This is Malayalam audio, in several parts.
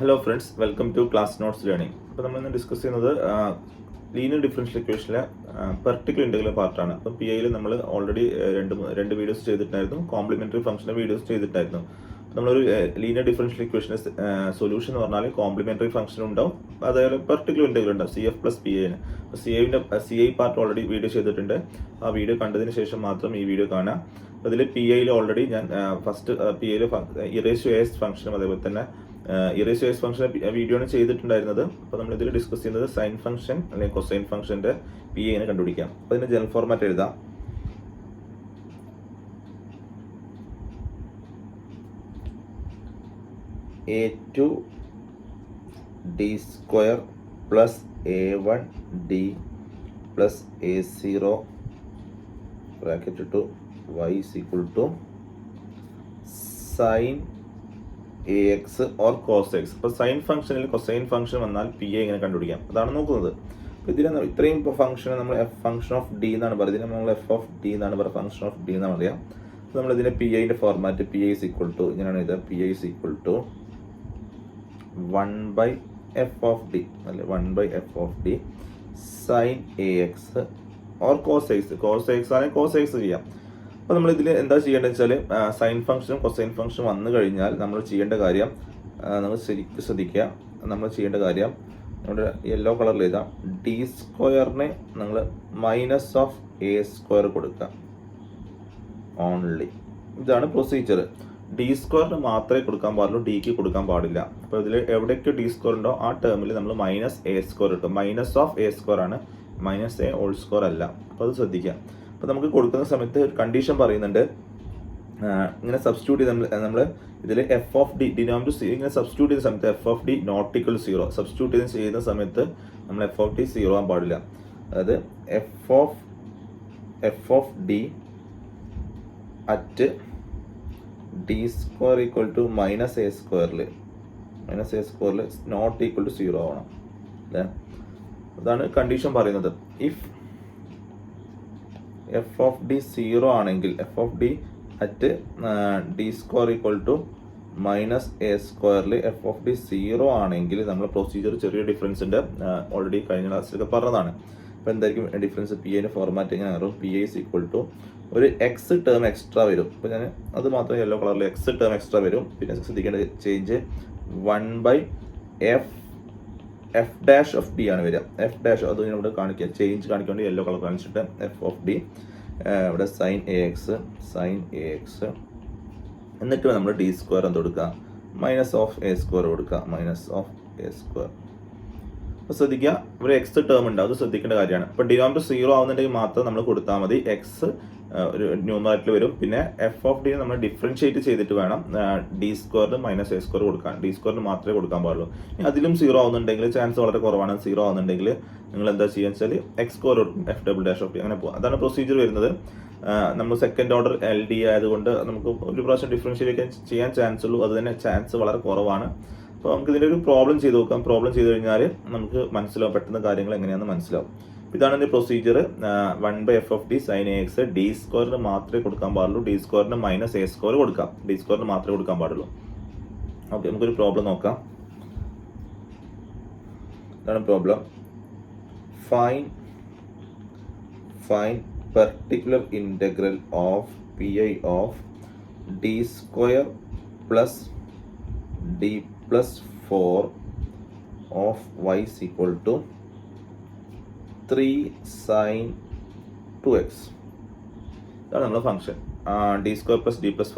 Hello friends welcome to class notes learning അപ്പോൾ നമ്മൾ ഇന്ന് ഡിസ്കസ് ചെയ്യുന്നത് ലീനിയർ ഡിഫറൻഷ്യൽ ഇക്വേഷനിലെ പെർട്ടിക്കുലർ ഇന്റഗ്രൽ പാർട്ടാണ് അപ്പോൾ പി ഐയിൽ നമ്മൾ ഓൾറെഡി രണ്ട് രണ്ട് വീഡിയോസ് ചെയ്തിട്ടുണ്ടായിരുന്നു. കോംപ്ലിമെന്ററി ഫംഗ്ഷന്റെ വീഡിയോസ് ചെയ്തിട്ടുണ്ടായിരുന്നു. അപ്പോൾ നമ്മളൊരു ലീനിയർ ഡിഫറൻഷ്യൽ ഇക്വേഷന്റെ സൊല്യൂഷൻ എന്ന് പറഞ്ഞാൽ കോംപ്ലിമെന്ററി ഫംഗ്ഷൻ ഉണ്ടാവും. അതേപോലെ പെർട്ടിക്കുലർ ഇന്റഗ്രൽ ഉണ്ടാവും. സി എഫ് പ്ലസ് പി ഐന് സി ഐന്റെ C I part already video ചെയ്തിട്ടുണ്ട്. ആ വീഡിയോ കണ്ടതിന് ശേഷം മാത്രം ഈ വീഡിയോ കാണാം അതിൽ പി ഐയിൽ ഓൾറെഡി ഞാൻ ഫസ്റ്റ് പി ഐയിൽ ഇറേസ് എസ് ഫംഗ്ഷനും അതേപോലെ തന്നെ ഇറേസ് വേസ് ഫംഗ്ഷൻ വീഡിയോ ആണ് ചെയ്തിട്ടുണ്ടായിരുന്നത്. അപ്പോൾ നമ്മൾ ഇതിൽ ഡിസ്കസ് ചെയ്യുന്നത് സൈൻ ഫംഗ്ഷൻ അല്ലെങ്കിൽ കൊസൈൻ ഫംഗ്ഷന്റെ പി എനെ കണ്ടുപിടിക്കാം. അപ്പോൾ അതിന്റെ ജനറൽ ഫോർമാറ്റ് എഴുതാം. A two D square plus A one D plus A zero bracket to Y is to sine A X or cos X ഇപ്പോൾ സൈൻ ഫംഗ്ഷനിൽ കൊസൈൻ ഫംഗ്ഷൻ വന്നാൽ പി എ ഇങ്ങനെ കണ്ടുപിടിക്കാം. അതാണ് നോക്കുന്നത്. അപ്പോൾ ഇതിന് ഇത്രയും ഇപ്പോൾ ഫംഗ്ഷൻ നമ്മൾ എഫ് ഫംഗ്ഷൻ ഓഫ് ഡി എന്നാണ് പറയുന്നത് ഇതിനെ നമ്മൾ എഫ് ഓഫ് ഡി എന്നാണ് പറയുക. ഫംഗ്ഷൻ ഓഫ് ഡി എന്നാണ് പറയാം അപ്പോൾ നമ്മൾ ഇതിനെ പി ഐന്റെ format P I is equal to ഇങ്ങനെയാണ് ഇത് P I is equal to one by F of D അല്ലെ? One by F of D sine A X or cos X cos X ആണെങ്കിൽ കോസ് എക്സ് ചെയ്യാം. അപ്പോൾ നമ്മൾ ഇതിൽ എന്താ ചെയ്യേണ്ടത് വെച്ചാൽ സൈൻ ഫംഗ്ഷനും കൊസൈൻ ഫംഗ്ഷനും വന്നു കഴിഞ്ഞാൽ നമ്മൾ ചെയ്യേണ്ട കാര്യം നമ്മൾ ശരിക്കും ശ്രദ്ധിക്കുക. നമ്മൾ ചെയ്യേണ്ട കാര്യം നമ്മുടെ യെല്ലോ കളറിൽ എഴുതാം. ഡി സ്ക്വയറിനെ നിങ്ങൾ മൈനസ് ഓഫ് എ സ്ക്വയർ കൊടുക്കുക. ഓൺലി ഇതാണ് പ്രൊസീജിയർ ഡി സ്ക്വയറിന് മാത്രമേ കൊടുക്കാൻ പാടുള്ളൂ ഡിക്ക് കൊടുക്കാൻ പാടില്ല. അപ്പോൾ ഇതിൽ എവിടെയൊക്കെ ഡി സ്ക്വയർ ഉണ്ടോ ആ ടേമിൽ നമ്മൾ മൈനസ് എ സ്ക്വയർ കിട്ടും മൈനസ് ഓഫ് എ സ്ക്വയർ ആണ്. മൈനസ് എ ഓൾ സ്ക്വയർ അല്ല. അപ്പോൾ അത് ശ്രദ്ധിക്കുക. അപ്പോൾ നമുക്ക് കൊടുക്കുന്ന സമയത്ത് ഒരു കണ്ടീഷൻ പറയുന്നുണ്ട്. ഇങ്ങനെ സബ്സ്റ്റിറ്റ്യൂട്ട് ചെയ്ത് നമ്മൾ ഇതിൽ F of D denominator C ഇങ്ങനെ സബ്സ്റ്റിറ്റ്യൂട്ട് ചെയ്ത സമയത്ത് F of D not equal zero substitute ചെയ്ത് ചെയ്യുന്ന സമയത്ത് നമ്മൾ എഫ് ഓഫ് ഡി സീറോ ആകാൻ പാടില്ല. അതായത് F of F of D at D square equal to minus A സ്ക്വയറിൽ മൈനസ് എ സ്ക്വയറിൽ നോട്ട് ഈക്വൽ ടു സീറോ ആവണം. അല്ലേ? അതാണ് കണ്ടീഷൻ പറയുന്നത്. If F of D zero ആണെങ്കിൽ F of D at D square equal to minus A സ്ക്വയറിൽ എഫ് ഓഫ് ഡി സീറോ ആണെങ്കിൽ നമ്മൾ പ്രൊസീജിയർ ചെറിയ ഡിഫറൻസ് ഉണ്ട് ഓൾറെഡി കഴിഞ്ഞ ക്ലാസ്സിലൊക്കെ പറഞ്ഞതാണ്. അപ്പോൾ എന്തായിരിക്കും ഡിഫറൻസ് പി ഐന്റെ ഫോർമാറ്റ് എങ്ങനെ അറിയും പി ഐ ഈക്വൽ ടു ഒരു എക്സ് ടേം എക്സ്ട്രാ വരും. അപ്പോൾ ഞാൻ അത് മാത്രം യെല്ലോ കളറിൽ എക്സ് ടേം എക്സ്ട്രാ വരും. പിന്നെ ശ്രദ്ധിക്കേണ്ട change one by F F dash of D ആണ് വരിക. എഫ് ഡാഷ് അത് ഇവിടെ കാണിക്കുക. ചേഞ്ച് കാണിക്കാൻ യെല്ലോ കളർ കാണിച്ചിട്ട് എഫ് ഓഫ് ഡി ഇവിടെ sine A X sine A X എന്നിട്ട് നമ്മൾ ഡി സ്ക്വയർ എന്ത് കൊടുക്കുക? മൈനസ് ഓഫ് എ സ്ക്വയർ കൊടുക്കുക. മൈനസ് ഓഫ് എ സ്ക്വയർ അപ്പോൾ ശ്രദ്ധിക്കുക ഒരു എക്സ് ടേം ഉണ്ട്. അത് ശ്രദ്ധിക്കേണ്ട കാര്യമാണ്. അപ്പോൾ ഡിനോമിനേറ്റർ സീറോ ആവുന്നുണ്ടെങ്കിൽ മാത്രം നമ്മൾ കൊടുത്താൽ മതി. എക്സ് ഒരു ന്യൂമറേറ്റർ വരും. പിന്നെ എഫ് ഓഫ് ഡി നമ്മൾ ഡിഫറൻഷിയേറ്റ് ചെയ്തിട്ട് വേണം ഡി സ്ക്വയറിന് മൈനസ് എ സ്ക്വയർ കൊടുക്കാൻ. ഡി സ്ക്വയറിന് മാത്രമേ കൊടുക്കാൻ പാടുള്ളൂ. അതിലും സീറോ ആവുന്നുണ്ടെങ്കിൽ ചാൻസ് വളരെ കുറവാണ്. സീറോ ആവുന്നുണ്ടെങ്കിൽ നിങ്ങൾ എന്താ ചെയ്യുക വെച്ചാൽ എക്സ് സ്ക്വയർ കൊടുക്കും എഫ് ഡബിൾ ഡാഷ് ഓഫ് അങ്ങനെ പോകും അതാണ് പ്രൊസീജിയർ വരുന്നത്. നമ്മൾ സെക്കൻഡ് ഓർഡർ എൽ ഡി ആയതുകൊണ്ട് നമുക്ക് ഒരു പ്രാവശ്യം ഡിഫറൻഷിയേറ്റ് ചെയ്യാൻ ചാൻസ് ഉള്ളൂ. അത് തന്നെ ചാൻസ് വളരെ കുറവാണ്. അപ്പോൾ നമുക്ക് ഇതിന്റെ ഒരു പ്രോബ്ലം ചെയ്ത് നോക്കാം. പ്രോബ്ലം ചെയ്ത് കഴിഞ്ഞാൽ നമുക്ക് മനസ്സിലാവും പെട്ടെന്ന് കാര്യങ്ങൾ എങ്ങനെയാണെന്ന് മനസ്സിലാവും. ഇതാണ് എന്റെ procedure one by F of D sine A X D സ്ക്വയറിന് മാത്രമേ കൊടുക്കാൻ പാടുള്ളൂ. ഡി സ്ക്വയറിന് മൈനസ് എ സ്ക്വയർ കൊടുക്കാം. ഡി സ്ക്വയറിന് മാത്രമേ കൊടുക്കാൻ പാടുള്ളൂ. ഓക്കെ നമുക്കൊരു പ്രോബ്ലം നോക്കാം. ഇതാണ് problem fine fine particular integral of P I of D square plus D plus four of Y is equal to three sine two X ഇതാണ് നമ്മുടെ function D square plus D plus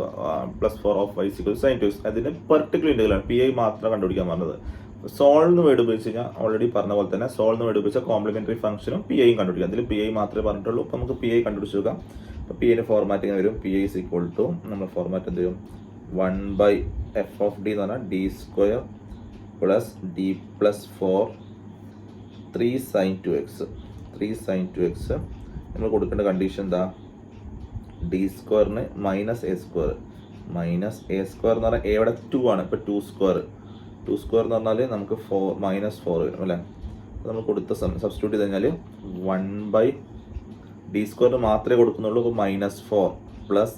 plus four of Y equal sine two X അതിന് പെർട്ടിക്കുലർ ഇന്റഗ്രലാണ് പി ഐ മാത്രം കണ്ടുപിടിക്കാൻ പറഞ്ഞത്. സോൾവ് എന്ന് വേർഡ് ഉപയോഗിച്ച് കഴിഞ്ഞാൽ ഓൾറെഡി പറഞ്ഞ പോലെ തന്നെ സോൾവ് എന്ന് വേർഡ് ഉപയോഗിച്ച കോംപ്ലിമെന്ററി ഫംഗ്ഷനും പി ഐയും കണ്ടുപിടിക്കാം. അതിൽ പി ഐ മാത്രമേ പറഞ്ഞിട്ടുള്ളൂ. അപ്പോൾ നമുക്ക് പി ഐ കണ്ടുപിടിച്ച് നോക്കാം. അപ്പോൾ പി ഐന്റെ ഫോർമാറ്റ് ഇങ്ങനെ വരും. P I is equal to നമ്മൾ ഫോർമാറ്റ് എന്ത് ചെയ്യും? One by F of D എന്ന് പറഞ്ഞാൽ D square plus D plus four three sine two X three sine two X നമ്മൾ കൊടുക്കേണ്ട കണ്ടീഷൻ എന്താ? ഡി സ്ക്വയറിന് minus A square minus A square എന്ന് പറഞ്ഞാൽ എവിടെ? ടു ആണ്. ഇപ്പോൾ ടു സ്ക്വയർ ടു സ്ക്വയർ എന്ന് പറഞ്ഞാൽ നമുക്ക് ഫോർ മൈനസ് ഫോർ വരും അല്ലേ നമ്മൾ കൊടുത്ത സബ്സ്റ്റിറ്റ്യൂട്ട് ചെയ്ത് കഴിഞ്ഞാൽ വൺ ബൈ ഡി സ്ക്വയറിന് മാത്രമേ കൊടുക്കുന്നുള്ളൂ. Minus four plus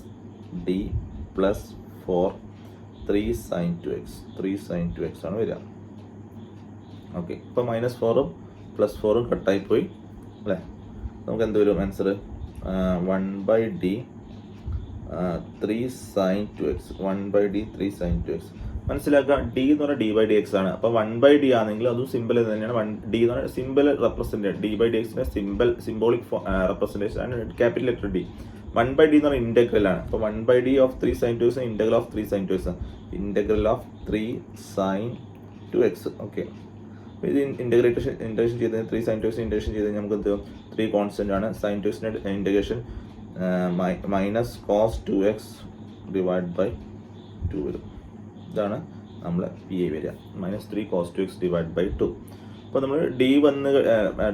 D plus four three sine two X three sine two X ആണ് വരിക. ഓക്കെ ഇപ്പോൾ മൈനസ് ഫോറും പ്ലസ് ഫോറും കട്ടായി പോയി അല്ലേ? നമുക്ക് എന്ത് വരും? Answer one by D three sine two X one by D three sine two X മനസ്സിലാക്കുക ഡി എന്ന് പറഞ്ഞാൽ ഡി ബൈ ഡി എക്സ് ആണ്. അപ്പോൾ വൺ ബൈ ഡി ആണെങ്കിൽ അതും സിമ്പിൾ തന്നെയാണ്. വൺ ഡി എന്ന് പറഞ്ഞാൽ simple represent D by D എക്സിന്റെ സിമ്പിൾ സിംബോളിക് റെപ്രസെന്റേഷൻ ആണ്. Capital letter D one by D എന്ന് പറയുന്നത് ഇന്റഗ്രൽ ആണ്. അപ്പോൾ one by D of three sine two X integral of three sine two X integral of three sine two X okay ഇത് ഇന്റഗ്രേഷൻ ഇന്റഗ്രേഷൻ ചെയ്ത് three sine two X integration ചെയ്ത് നമുക്ക് എന്ത് ത്രീ കോൺസ്റ്റന്റ് ആണ്. സൈൻ ടു എക്സിന്റെ integration minus cos two X divide by two ഇതാണ് നമ്മളെ പി ഐ വരിക. Minus three cos two X divide by two അപ്പോൾ നമ്മൾ ഡി വന്ന്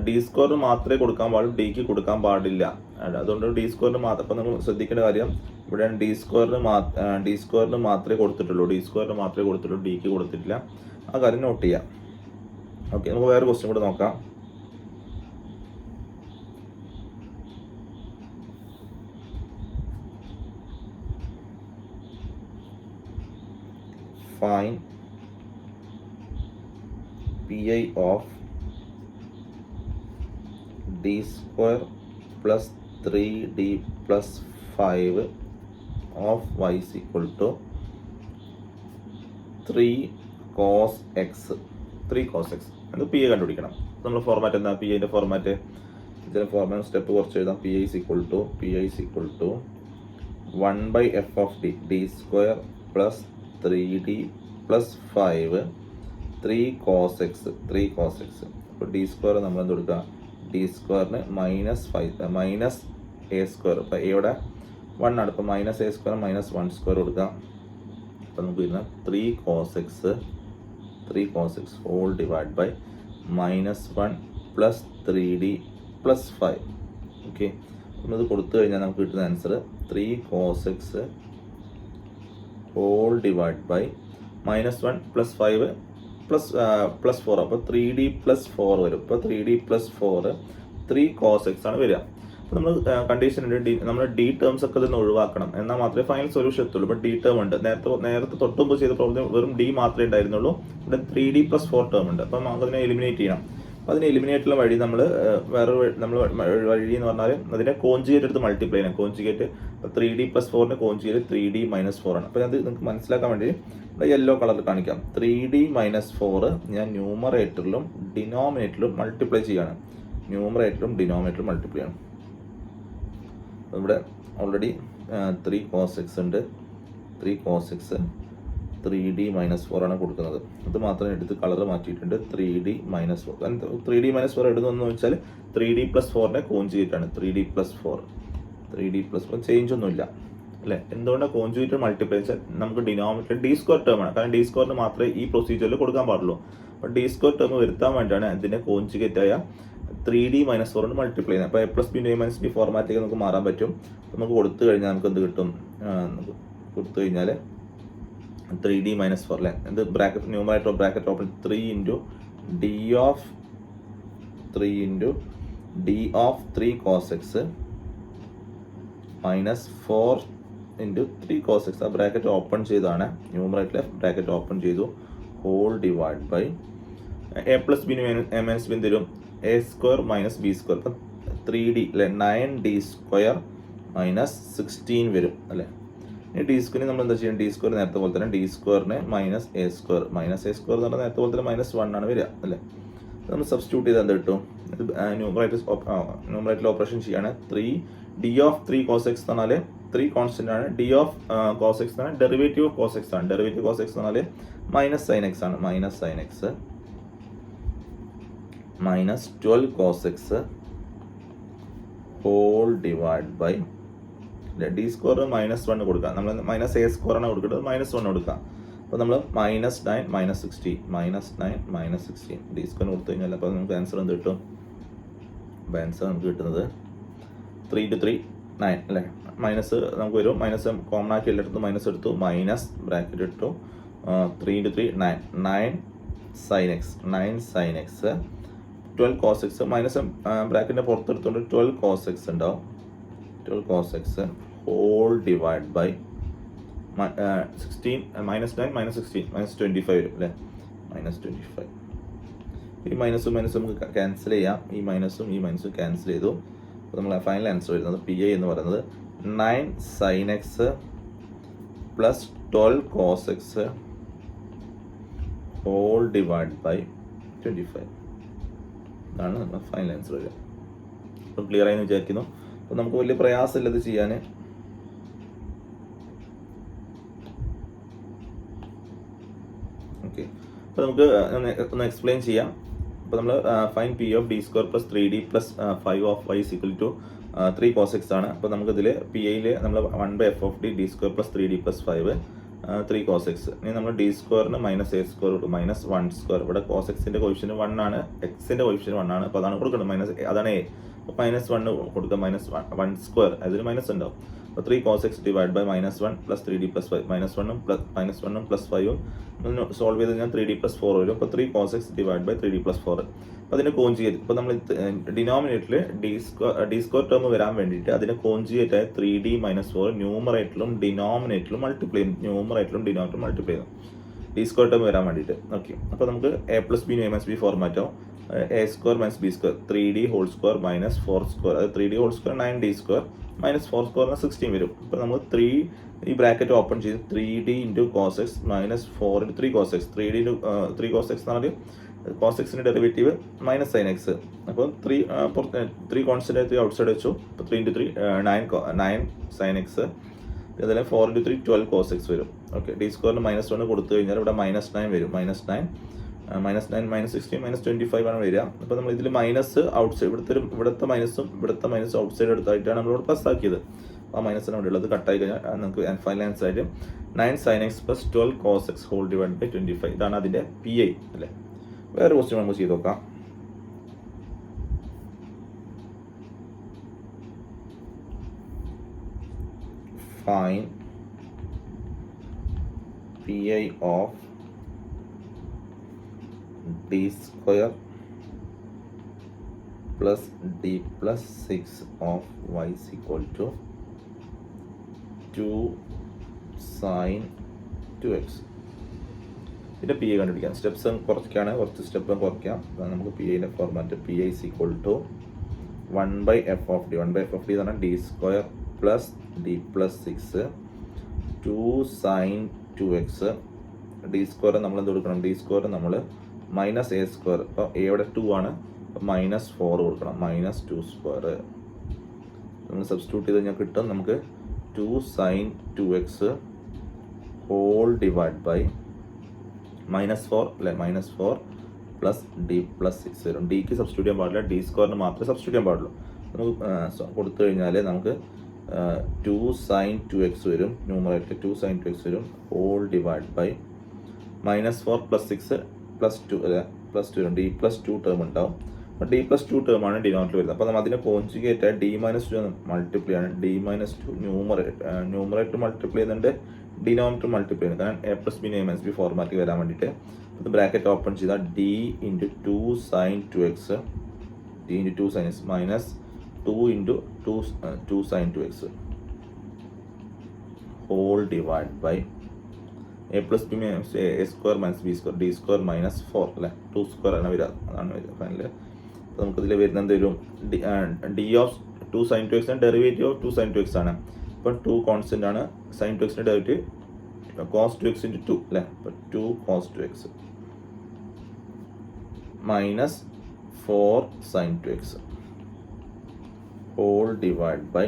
ഡി സ്കോർ മാത്രമേ കൊടുക്കാൻ പാടുള്ളൂ. ഡിക്ക് കൊടുക്കാൻ പാടില്ല. അതുകൊണ്ട് ഡി സ്ക്വയറിന് മാത്രം അപ്പം നമ്മൾ ശ്രദ്ധിക്കേണ്ട കാര്യം ഇവിടെ ഡി മാത്രം ഡി സ്ക്വയറിന് മാത്രമേ കൊടുത്തിട്ടുള്ളൂ. ഡി സ്ക്വയറിന് മാത്രമേ കൊടുത്തിട്ടുള്ളൂ. ഡിക്ക് കൊടുത്തിട്ടില്ല. ആ കാര്യം നോട്ട് ചെയ്യാം. ഓക്കെ നമുക്ക് വേറെ ക്വസ്റ്റ്യൻ കൂടെ നോക്കാം. Fine P I of D square plus 3d plus 5 of y is equal to 3 cos x. 3 cos x. അത് പി എ കണ്ടുപിടിക്കണം. നമ്മൾ ഫോർമാറ്റ് എന്താ? പി ഐന്റെ ഫോർമാറ്റ് ഇതിന്റെ ഫോർമാറ്റ് സ്റ്റെപ്പ് കുറച്ച് എഴുതാം. P I equal to P I equal to one by F of D D square plus three D plus five three cos X three cos X അപ്പോൾ ഡി സ്ക്വയർ നമ്മൾ എന്ത് കൊടുക്കുക? ഡി സ്ക്വയറിന് minus five minus A square. ഇപ്പോൾ എയുടെ വൺ ആണ്. ഇപ്പോൾ minus A square minus one square കൊടുക്കാം. അപ്പോൾ നമുക്ക് വരുന്ന three cos X three cos X whole divide by minus one plus three D plus five okay. ഇത് കൊടുത്തു കഴിഞ്ഞാൽ നമുക്ക് കിട്ടുന്ന answer three cos X whole divide by minus one plus five plus plus four അപ്പോൾ ത്രീ ഡി പ്ലസ് ഫോർ വരും. ഇപ്പോൾ three D plus four three cos X ആണ് വരിക. അപ്പോൾ നമ്മൾ കണ്ടീഷൻ ഉണ്ട് ഡി നമ്മൾ ഡി ടേംസ് ഒക്കെ ഇതിന് ഒഴിവാക്കണം. എന്നാൽ മാത്രമേ ഫൈനൽ സൊല്യൂഷൻ എത്തുള്ളൂ. ഇപ്പോൾ ഡി ടേം ഉണ്ട്. നേരത്തെ നേരത്തെ തൊട്ടുമ്പോൾ ചെയ്ത പ്രോബ്ലം വെറും ഡി മാത്രമേ ഉണ്ടായിരുന്നുള്ളൂ. ഇവിടെ three D plus four term ഉണ്ട്. അപ്പം നമുക്ക് അതിനെ എലിമിനേറ്റ് ചെയ്യണം. അപ്പോൾ അതിനെ എലിമിനേറ്റുള്ള വഴി നമ്മൾ വേറെ നമ്മൾ വഴി എന്ന് പറഞ്ഞാൽ അതിനെ കോഞ്ചുഗേറ്റ് എടുത്ത് മൾട്ടിപ്ലൈ ചെയ്യണം. കോഞ്ചുഗേറ്റ് ത്രീ ഡി പ്ലസ് ഫോറിന്റെ conjugate three D minus four ആണ്. അപ്പോൾ അത് നിങ്ങൾക്ക് മനസ്സിലാക്കാൻ വേണ്ടി യെല്ലോ കളറിൽ കാണിക്കാം. ത്രീ ഡി മൈനസ് ഫോർ ഞാൻ ന്യൂമറേറ്ററിലും ഡിനോമിനേറ്ററിലും മൾട്ടിപ്ലൈ ചെയ്യാണ്. ന്യൂമറേറ്ററും ഡിനോമിനേറ്ററും മൾട്ടിപ്ലൈ ആണ് ഇവിടെ ഓൾറെഡി ത്രീ കോസ് എക്സ് ഉണ്ട്. Three cos X three D minus four ആണ് കൊടുക്കുന്നത്. അത് മാത്രം എടുത്ത് കളർ മാറ്റിയിട്ടുണ്ട്. Three D minus four three D minus four എടുക്കുന്നതെന്ന് വെച്ചാൽ ത്രീ ഡി പ്ലസ് ഫോറിന്റെ കോഞ്ചുഗേറ്റ് ആണ് three D plus four three D plus four change ഒന്നുമില്ല. അല്ലേ? എന്തുകൊണ്ടാണ് കോഞ്ചുഗേറ്റ് മൾട്ടിപ്ലൈ വെച്ചാൽ നമുക്ക് ഡിനോമിനേറ്റർ ഡി സ്ക്വയർ ടേം ആണ്. കാരണം ഡി സ്ക്വയറിന് മാത്രമേ ഈ പ്രൊസീജിയറിൽ കൊടുക്കാൻ പാടുള്ളൂ. അപ്പോൾ ഡി സ്ക്വയർ ടേം വരുത്താൻ വേണ്ടിയാണ് അതിനെ കോഞ്ചുഗേറ്റ് ആയ ത്രീ ഡി മൈനസ് ഫോറിന് മൾട്ടിപ്ലൈ ചെയ്യുന്നത്. അപ്പോൾ A plus B A minus B ഫോർമാറ്റിലേക്ക് നമുക്ക് മാറാൻ പറ്റും. നമുക്ക് കൊടുത്തു കഴിഞ്ഞാൽ നമുക്ക് എന്ത് കിട്ടും? കൊടുത്തു കഴിഞ്ഞാൽ ത്രീ ഡി മൈനസ് ഫോർ അല്ലേ ഇത് bracket numerator bracket open three into D of three into D of three cos X minus four into three cos X ആ ബ്രാക്കറ്റ് ഓപ്പൺ ചെയ്താണ് ന്യൂമറേറ്ററിലെ ബ്രാക്കറ്റ് ഓപ്പൺ ചെയ്തു. Whole divide by A plus B A minus B തരും. A square minus B square അപ്പം ത്രീ ഡി അല്ലെ nine D square minus sixteen വരും. അല്ലേ? ഇനി ഡി സ്ക്വയറിന് നമ്മൾ എന്താ ചെയ്യണം? ഡി സ്ക്വയർ നേരത്തെ പോലെ തന്നെ ഡി സ്ക്വയറിന് minus A square minus A square എന്ന് പറഞ്ഞാൽ നേരത്തെ പോലെ തന്നെ മൈനസ് വൺ ആണ് വരിക അല്ലേ? നമ്മൾ സബ്സ്റ്റിറ്റ്യൂട്ട് ചെയ്താൽ എന്താ കിട്ടും? ഇത് ന്യൂമറേറ്റർ ഓപ്പറേഷൻ ചെയ്യാണ്. Three D of three cos X എന്ന് പറഞ്ഞാൽ ത്രീ കോൺസ്റ്റന്റ് ആണ്. ഡി ഓഫ് കോസ് എക്സ് ആണ് ഡെറിവേറ്റീവ് ഓഫ് കോസ് എക്സ് ആണ്. ഡെറിവേറ്റീവ് കോസ് എക്സ് എന്ന് പറഞ്ഞാൽ മൈനസ് സൈൻ എക്സ് ആണ്. Minus sine X minus twelve cos X whole divide by D square minus one കൊടുക്കാം. നമ്മൾ മൈനസ് എ സ്കോർ ആണ് കൊടുക്കുന്നത്. മൈനസ് വൺ കൊടുക്കാം. അപ്പോൾ നമ്മൾ minus nine minus sixty minus nine minus sixteen D square കൊടുത്തു കഴിഞ്ഞാൽ അപ്പോൾ നമുക്ക് ആൻസർ എന്ത് കിട്ടും? അപ്പോൾ ആൻസർ നമുക്ക് കിട്ടുന്നത് ത്രീ ടു ത്രീ നയൻ അല്ലേ? മൈനസ് നമുക്ക് വരും. മൈനസ് കോമൺ ആക്കി എല്ലായിടത്തും മൈനസ് എടുത്തു. മൈനസ് ബ്രാക്കറ്റ് ഇട്ടു. Three into three nine nine sine X nine sine X twelve cos X minus ബ്രാക്കറ്റിന്റെ പുറത്തെടുത്തുകൊണ്ട് ട്വൽവ് കോസ് എക്സ് ഉണ്ടാവും twelve cos X whole divide by sixteen minus nine minus sixteen minus twenty five വരും അല്ലേ മൈനസ് ട്വന്റി ഫൈവ് ഈ മൈനസും മൈനസും നമുക്ക് ക്യാൻസൽ ചെയ്യാം. ഈ മൈനസും ഈ മൈനസും ക്യാൻസൽ ചെയ്തു. അപ്പോൾ നമ്മൾ ഫൈനൽ ആൻസർ വരുന്നത് പി ഐ എന്ന് പറയുന്നത് nine sine X plus twelve cos X whole divide by twenty five ഇതാണ് നമ്മുടെ ഫൈനൽ ആൻസർ വരിക. അപ്പം ക്ലിയർ ആയി എന്ന് വിചാരിക്കുന്നു. അപ്പോൾ നമുക്ക് വലിയ പ്രയാസമില്ല ഇത് ചെയ്യാൻ ഓക്കെ അപ്പോൾ നമുക്ക് ഒന്ന് എക്സ്പ്ലെയിൻ ചെയ്യാം. അപ്പോൾ നമ്മൾ find P of D square plus three D plus five of y equal to three cos x ആണ്. അപ്പോൾ നമുക്കിതിൽ പി ഐയിൽ നമ്മൾ one by F of D D square plus three D plus five three cos x ഇനി നമ്മൾ ഡി സ്ക്വയറിന് മൈനസ് എ സ്ക്വയർ കൊടുക്കും മൈനസ് വൺ സ്ക്വയർ ഇവിടെ കോസ് എക്സിന്റെ കോയിഷ്യൻ വൺ ആണ്. എക്സിന്റെ കോയിഷ്യൻ വൺ ആണ്. അപ്പോൾ അതാണ് കൊടുക്കുന്നത് മൈനസ് അതാണ് എ അപ്പോൾ മൈനസ് വൺ കൊടുക്കുക മൈനസ് വൺ വൺ സ്ക്വയർ അതിൽ മൈനസ് ഉണ്ടാവും. അപ്പോൾ three cos x divide by minus one plus three d plus five minus വണ്ണും പ്ലസ് മൈനസ് വണ്ണും പ്ലസ് ഫൈവും സോൾവ് ചെയ്ത് കഴിഞ്ഞാൽ ത്രീ ഡി പ്ലസ് ഫോർ വരും. അപ്പോൾ three cos x divide by three d plus four അപ്പോൾ അതിന്റെ കോഞ്ചിയേറ്റ് ഇപ്പോൾ നമ്മൾ ഡിനോമിനേറ്ററിൽ d square d square term വരാൻ വേണ്ടിയിട്ട് അതിന്റെ conjugate three d minus four ന്യൂമറേറ്ററിലും ഡിനോമിനേറ്ററിലും മൾട്ടിപ്ലൈ ന്യൂമറേറ്ററിലും ഡിനോമിനേറ്ററും മൾട്ടിപ്ലൈ ചെയ്യും ഡി സ്ക്വയർ ടേം വരാൻ വേണ്ടിയിട്ട്. ഓക്കെ അപ്പോൾ നമുക്ക് A plus B new M S B ഫോർമാറ്റോ A square minus B square three D whole square minus four square അത് three D whole square nine D square minus four സ്ക്വയറിന് സിക്സ്റ്റീൻ വരും. അപ്പോൾ നമ്മൾ ത്രീ ഈ ബ്രാക്കറ്റ് ഓപ്പൺ ചെയ്ത് three D into cos x minus four into three cos x three D into three cos x എന്ന് പറഞ്ഞാൽ കോസ് എക്സിന്റെ ഡെറിവേറ്റീവ് മൈനസ് സൈൻ എക്സ് അപ്പോൾ three three constant three outside വെച്ചു. അപ്പോൾ three into three nine nine sine x അതുപോലെ four into three twelve cos x വരും. ഓക്കെ ഡി സ്ക്വയറിന് മൈനസ് വൺ കൊടുത്തു കഴിഞ്ഞാൽ ഇവിടെ മൈനസ് നയൻ വരും. Minus nine minus nine minus sixteen minus twenty five ആണ് വരിക. അപ്പോൾ നമ്മൾ ഇതിൽ മൈനസ് ഔട്ട് സൈഡ് ഇവിടുത്തെ ഒരു ഇവിടുത്തെ മൈനസും ഇവിടുത്തെ മൈനസ് ഔട്ട് സൈഡ് എടുത്തായിട്ടാണ് നമ്മളിവിടെ പ്ലസ് ആക്കിയത്. ആ മൈനസിന് അവിടെ ഉള്ളത്. കട്ടായി കഴിഞ്ഞാൽ നമുക്ക് ഫൈനൽ ആൻസർ ആയിട്ട് nine sine x plus twelve cos x whole divide by twenty five ഇതാണ് അതിന്റെ പി ഐ അല്ലേ? വേറെ ക്വസ്റ്റ്യൻ നമുക്ക് ചെയ്ത് നോക്കാം. Find P I of d square plus d plus 6 of y is equal to 2 sin 2x ഇതിന്റെ പി എ കണ്ടുപിടിക്കാം. സ്റ്റെപ്സ് കുറയ്ക്കുകയാണ്. കുറച്ച് സ്റ്റെപ്പ് കുറയ്ക്കാം. നമുക്ക് പി ഐന്റെ format P I equal to one by F of D one by F of D എന്ന് പറഞ്ഞാൽ D square plus D plus six two sine two x D square നമ്മൾ എന്ത് കൊടുക്കണം? ഡി സ്ക്വയർ നമ്മൾ മൈനസ് എ സ്ക്വയർ. അപ്പോൾ എയുടെ ടു ആണ്. മൈനസ് ഫോർ കൊടുക്കണം. മൈനസ് ടു സ്ക്വയർ നമ്മൾ സബ്സ്റ്റിറ്റ്യൂട്ട് ചെയ്ത് കഴിഞ്ഞാൽ കിട്ടും. നമുക്ക് two sine two x whole divide by minus four അല്ലെ? Minus four plus D plus six വരും ഡിക്ക് സബ്സ്റ്റിറ്റ്യൂട്ട് ചെയ്യാൻ പാടില്ല. ഡി സ്ക്വയറിന് മാത്രമേ സബ്സ്റ്റിറ്റ്യൂട്ട് ചെയ്യാൻ പാടുള്ളൂ. നമുക്ക് കൊടുത്തു കഴിഞ്ഞാൽ നമുക്ക് ടു സൈൻ ടു എക്സ് വരും. Numerator two sine two x വരും. Whole divide by minus four plus six plus two അല്ലെ plus two D plus two term ഉണ്ടാവും. ഡി പ്ലസ് ടു ടേം ആണ് ഡിനോമിനേറ്റർ വരുന്നത്. അപ്പോൾ നമ്മൾ അതിനെ കോൺജുഗേറ്റ് ആയി ഡി മൈനസ് ടു മൾട്ടിപ്ലൈ ആണ് D minus two numerator numerator multiply ചെയ്യുന്നുണ്ട്. ഡിനോമിനേറ്റർ മൾട്ടിപ്ലൈ ചെയ്യുന്നത് കാരണം A plus B M S B ഫോർമാറ്റിൽ വരാൻ വേണ്ടിയിട്ട്. ബ്രാക്കറ്റ് ഓപ്പൺ ചെയ്താൽ D into two sine two x D into two sine x minus two into two two sine two x whole divide by A plus B minus A square minus B square D square minus four അല്ലേ? ടു സ്ക്വയർ ആണ് വരിക. അതാണ് വരിക ഫൈനൽ അപ്പോൾ നമുക്കിതിൽ വരുന്ന എന്ത് വരും? D of two sine two x ആണ് derivative of two sine two x ആണ്. ഇപ്പം ടു കോൺസ്റ്റന്റ് ആണ് സൈൻ ടു എക്സിന്റെ derivative cos two x into two അല്ലേ? അപ്പം two cos two x minus four sine two x whole divide by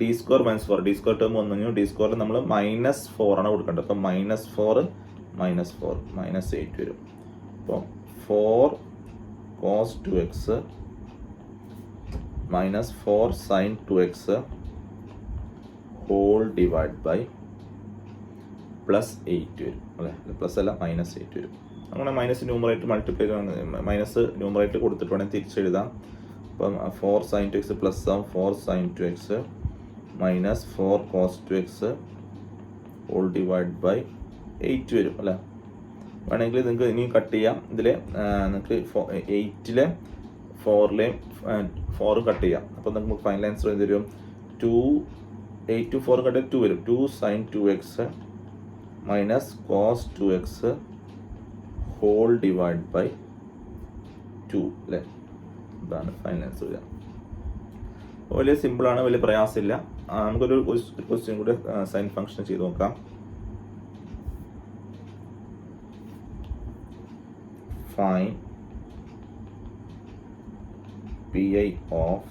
D square minus four D square term വന്നു ഡി സ്ക്വയർ നമ്മൾ മൈനസ് ഫോർ ആണ് കൊടുക്കേണ്ടത്. അപ്പം minus four minus four minus eight വരും. അപ്പോൾ four cos two x minus four sine two x whole divide by plus eight വരും. അല്ലേ? പ്ലസ് അല്ല മൈനസ് എയ്റ്റ് വരും. അങ്ങനെ minus numerator multiply minus numerator കൊടുത്തിട്ട് വേണമെങ്കിൽ തിരിച്ചെഴുതാം. അപ്പം four sine two x plus ആവും four sine two x minus four cos two x whole divide by eight വരും അല്ലേ? വേണമെങ്കിൽ നിങ്ങൾക്ക് ഇനി കട്ട് ചെയ്യാം. ഇതിൽ നിങ്ങൾക്ക് എയ്റ്റിലെ ഫോറിലെയും ഫോർ കട്ട് ചെയ്യാം. അപ്പോൾ നമുക്ക് ഫൈനൽ ആൻസർ എന്ത് വരും? Two eight two four cut two വരും. Two sine two x minus cos two x whole divide by two അല്ലേ? ഇതാണ് ഫൈനൽ ആൻസർ വരിക. വലിയ സിമ്പിളാണ് വലിയ പ്രയാസമില്ല. നമുക്കൊരു ക്വസ്റ്റ്യൻ കൂടെ സൈൻ ഫംഗ്ഷൻ ചെയ്ത് നോക്കാം. Find P I of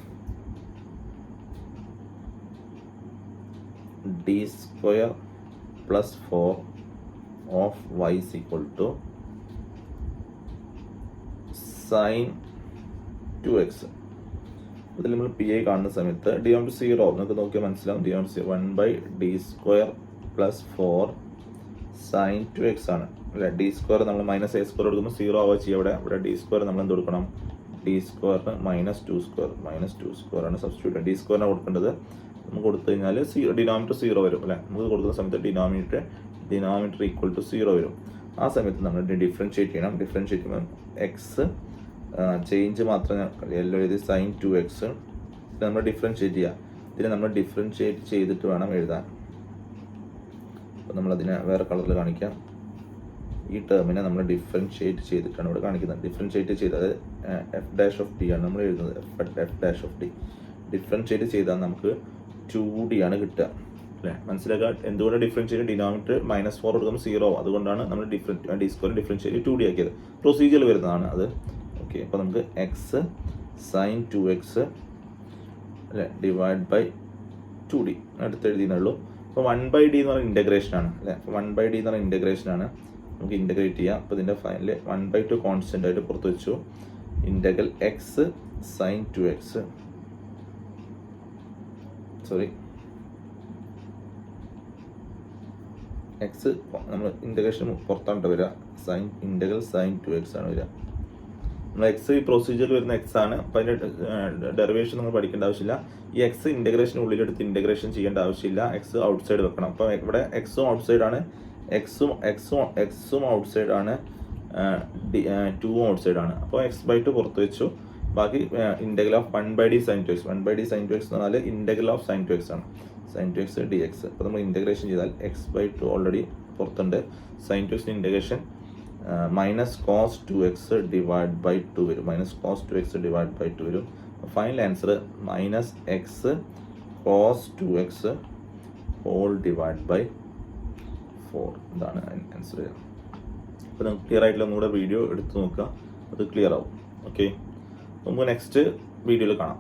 D square plus four of y is equal to sine two x ഇതിൽ നമ്മൾ പി ഐ കാണുന്ന സമയത്ത് ഡി ഓൺ സീറോ നിങ്ങൾക്ക് നോക്കിയാൽ മനസ്സിലാവും. D on zero one by D square plus four sine two x ആണ്. അല്ലെ? ഡി സ്ക്വയർ നമ്മൾ മൈനസ് എ സ്ക്വയർ കൊടുക്കുമ്പോൾ സീറോ ആവുക ചെയ്യുക ഇവിടെ. ഇവിടെ ഡി സ്ക്വയർ നമ്മൾ എന്ത് കൊടുക്കണം? ഡി സ്ക്വയറിന് minus two square minus two square ആണ് സബ്സ്റ്റിറ്റ്യൂട്ട് ഡി സ്ക്വയറിനാണ് കൊടുക്കേണ്ടത് നമുക്ക് കൊടുത്തു കഴിഞ്ഞാൽ സീറോ ഡിനോമിനേറ്റർ സീറോ വരും അല്ലേ? നമുക്ക് കൊടുക്കുന്ന സമയത്ത് denominator denominator equal to zero വരും. ആ സമയത്ത് നമ്മൾ ഡിഫറൻഷിയേറ്റ് ചെയ്യണം. ഡിഫറൻഷിയേറ്റ് ചെയ്യുമ്പോൾ എക്സ് ചേഞ്ച് മാത്രം എല്ലോ എഴുതി സൈൻ ടു എക്സ് നമ്മൾ ഡിഫറൻഷിയേറ്റ് ചെയ്യുക ഇതിനെ നമ്മൾ ഡിഫറൻഷിയേറ്റ് ചെയ്തിട്ട് വേണം എഴുതാൻ. അപ്പോൾ നമ്മളതിനെ വേറെ കളറിൽ കാണിക്കാം. ഈ ടേമിനെ നമ്മൾ ഡിഫറൻഷിയേറ്റ് ചെയ്തിട്ടാണ് ഇവിടെ കാണിക്കുന്നത്. ഡിഫറൻഷിയേറ്റ് ചെയ്തത് എഫ് ഡാഷ് ഓഫ് ഡി ആണ് നമ്മൾ എഴുതുന്നത്. F F dash of D differentiate ചെയ്താൽ നമുക്ക് ടു ഡി ആണ് കിട്ടുക. അല്ലേ? മനസ്സിലാക്കുക എന്തുകൊണ്ട് ഡിഫറൻഷിയേറ്റ് ഡിനോമിനേറ്റർ മൈനസ് ഫോർ കൊടുക്കുമ്പോൾ സീറോ അതുകൊണ്ടാണ് നമ്മൾ ഡിഫറൻ D square differentiate two D ആക്കിയത്. പ്രൊസീജിയർ വരുന്നതാണ് അത്. ഓക്കെ അപ്പോൾ നമുക്ക് എക്സ് സൈൻ ടു എക്സ് അല്ലേ ഡിവൈഡ് ബൈ ടു ഡി അടുത്ത് അപ്പോൾ വൺ ബൈ ഡി എന്ന് പറയുന്ന ഇന്റഗ്രേഷൻ ആണ് അല്ലേ? വൺ ബൈ ഡി എന്ന് പറയുന്ന ഇന്റഗ്രേഷൻ ആണ്. നമുക്ക് ഇന്റഗ്രേറ്റ് ചെയ്യാം. അപ്പോൾ ഇതിന്റെ final one by two constant ആയിട്ട് പുറത്ത് വെച്ചു. Integral x sine two x sorry x നമ്മൾ ഇന്റഗ്രേഷൻ പുറത്താണ് വരിക. Sine integral sine two x ആണ് വരിക. നമ്മൾ എക്സ് ഈ പ്രൊസീജിയർ വരുന്ന എക്സ് ആണ്. അപ്പം അതിന്റെ ഡെറിവേഷൻ നമ്മൾ പഠിക്കേണ്ട ആവശ്യമില്ല. ഈ എക്സ് ഇന്റഗ്രേഷൻ ഉള്ളിലെടുത്ത് ഇന്റഗ്രേഷൻ ചെയ്യേണ്ട ആവശ്യമില്ല. എക്സ് ഔട്ട്സൈഡ് വെക്കണം. അപ്പോൾ ഇവിടെ എക്സും ഔട്ട് സൈഡ് ആണ്. എക്സും എക്സും എക്സും ഔട്ട് സൈഡ് ആണ്. ടൂവും ഔട്ട് സൈഡ് ആണ്. അപ്പോൾ എക്സ് ബൈ ടു പുറത്ത് വെച്ചു. ബാക്കി integral of one by D sine two x one by D sine two x എന്ന് പറഞ്ഞാൽ integral of sine two x ആണ്. Sine two x d x അപ്പോൾ നമ്മൾ ഇന്റഗ്രേഷൻ ചെയ്താൽ എക്സ് ബൈ ടു ഓൾറെഡി പുറത്തുണ്ട്. സൈൻ ടു എക്സിന് integration minus cos two x divide by two വരും. Minus cos two x divide by two വരും. Final answer minus x cos two x whole divide by four ഇതാണ് ആൻസർ അപ്പോൾ നിങ്ങൾക്ക് ക്ലിയർ ആയിട്ടുള്ള ഒന്നുകൂടെ വീഡിയോ എടുത്ത് നോക്കുക അത് ക്ലിയർ ആവും. ഓക്കെ നമുക്ക് നെക്സ്റ്റ് വീഡിയോയിൽ കാണാം.